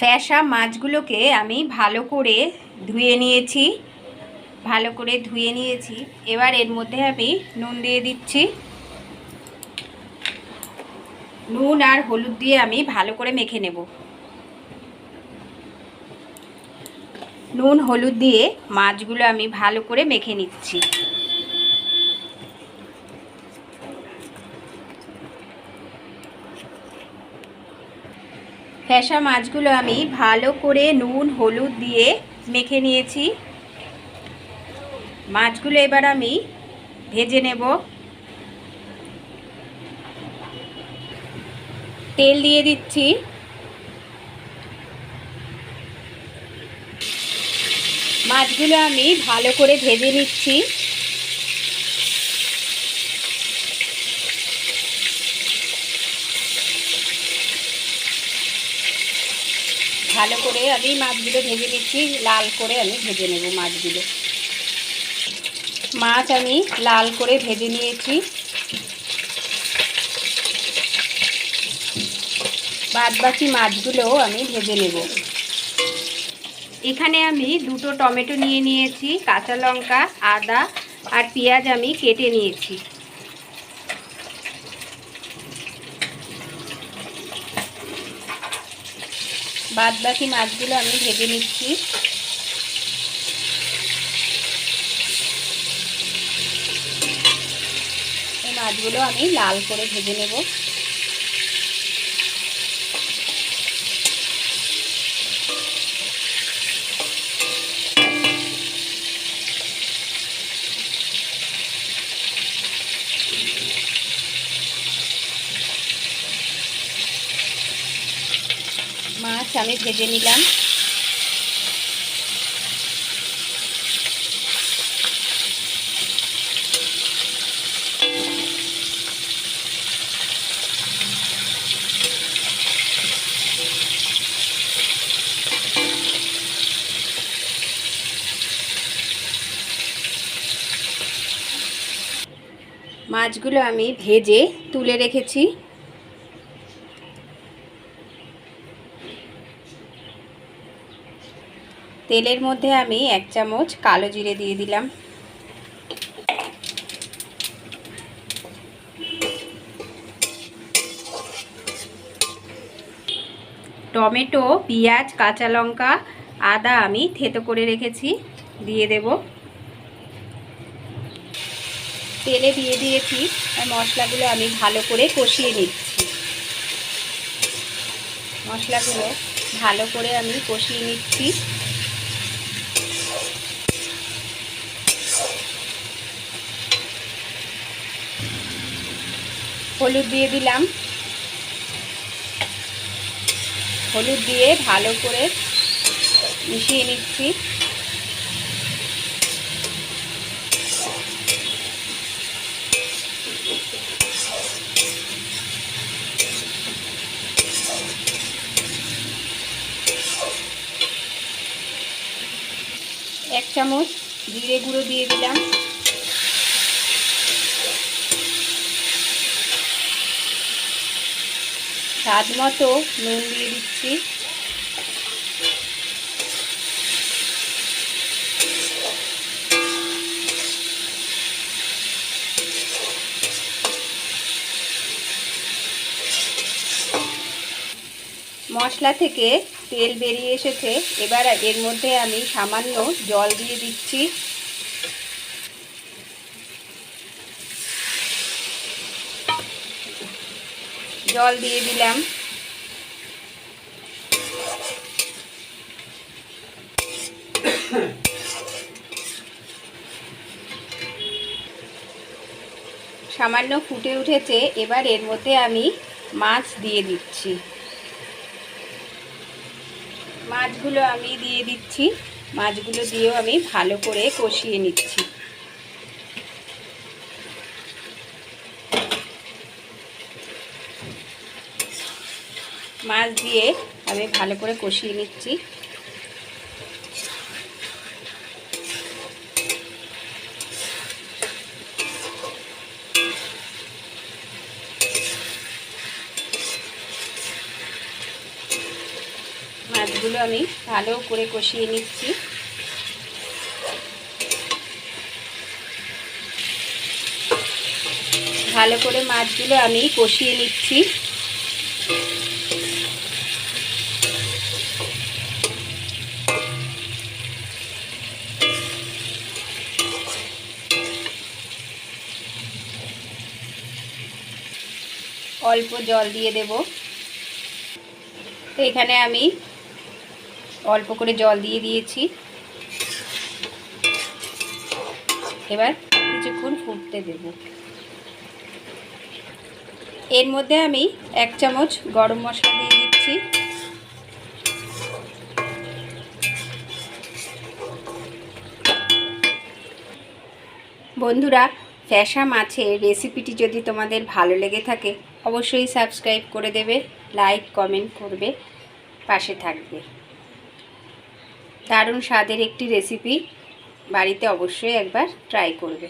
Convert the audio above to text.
Fascia মাছগুলোকে আমি ভালো করে ধুয়ে নিয়েছি, ভালো করে ধুয়ে নিয়েছি। এবার এর মধ্যে আমি নুন দিয়ে দিচ্ছি। নুন আর হলুদ দিয়ে আমি ভালো করে মেখে নেব। নুন, হলুদ দিয়ে মাছগুলো আমি ভালো করে মেখে নিচ্ছি। ফ্যাসা মাছগুলো আমি ভালো করে নুন, হলুদ দিয়ে মেখে নিয়েছি। মাছগুলো এবার আমি ভেজে নেব। তেল দিয়ে দিচ্ছি। মাছগুলো আমি ভালো করে ভেজে নিচ্ছি। ভালো করে আমি মাছগুলো ভেজে নিচ্ছি, লাল করে আমি ভেজে নেব মাছগুলো। মাছ আমি লাল করে ভেজে নিয়েছি। বাদ বাকি মাছগুলোও আমি ভেজে নেব। এখানে আমি দুটো টমেটো নিয়ে নিয়েছি, কাঁচা লঙ্কা, আদা আর পেঁয়াজ আমি কেটে নিয়েছি। বাদ বাকি মাছগুলো আমি ভেজে নিচ্ছি। এই মাছগুলো আমি লাল করে ভেজে নেব। মাছ আমি ভেজে নিলাম। মাছগুলো আমি ভেজে তুলে রেখেছি। তেলের মধ্যে আমি এক চামচ কালো জিরে দিয়ে দিলাম। টমেটো, পেঁয়াজ, কাঁচা লঙ্কা, আদা আমি থেতো করে রেখেছি, দিয়ে দেব। তেলে দিয়ে দিয়েছি, আর মশলাগুলো আমি ভালো করে কষিয়ে নিচ্ছি। মশলাগুলো ভালো করে আমি কষিয়ে নিচ্ছি। হলুদ দিয়ে দিলাম। হলুদ দিয়ে ভালো করে মিশিয়ে নিচ্ছি। এক চামচ জিরে গুঁড়ো দিয়ে দিলাম। স্বাদ মতো নুন দিয়ে দিচ্ছি। মশলা থেকে তেল বেরিয়ে এসেছে। এবার এর মধ্যে আমি সামান্য জল দিয়ে দিচ্ছি। জল দিয়ে দিলাম। সামান্য ফুটে উঠেছে, এবার এর মধ্যে আমি মাছ দিয়ে দিচ্ছি। মাছগুলো আমি দিয়ে দিচ্ছি। মাছগুলো দিয়েও আমি ভালো করে কষিয়ে নিচ্ছি। মাছ দিয়ে আমি ভালো করে কষিয়ে নিচ্ছি। মাছগুলো আমি ভালো করে কষিয়ে নিচ্ছি। ভালো করে মাছগুলো আমি কষিয়ে নিচ্ছি। অল্প জল দিয়ে দেব। তো এখানে আমি অল্প করে জল দিয়ে দিয়েছি। এবার কিছুক্ষণ ফুটতে দেব। এর মধ্যে আমি এক চামচ গরম মশলা দিয়ে দিচ্ছি। বন্ধুরা ফ্যাসা মাছের রেসিপিটি যদি তোমাদের ভালো লেগে থাকে, অবশ্যই সাবস্ক্রাইব করে দেবে লাইক কমেন্ট করবে, পাশে থাকবে। দারুণ স্বাদের একটি রেসিপি বাড়িতে অবশ্যই একবার ট্রাই করবে।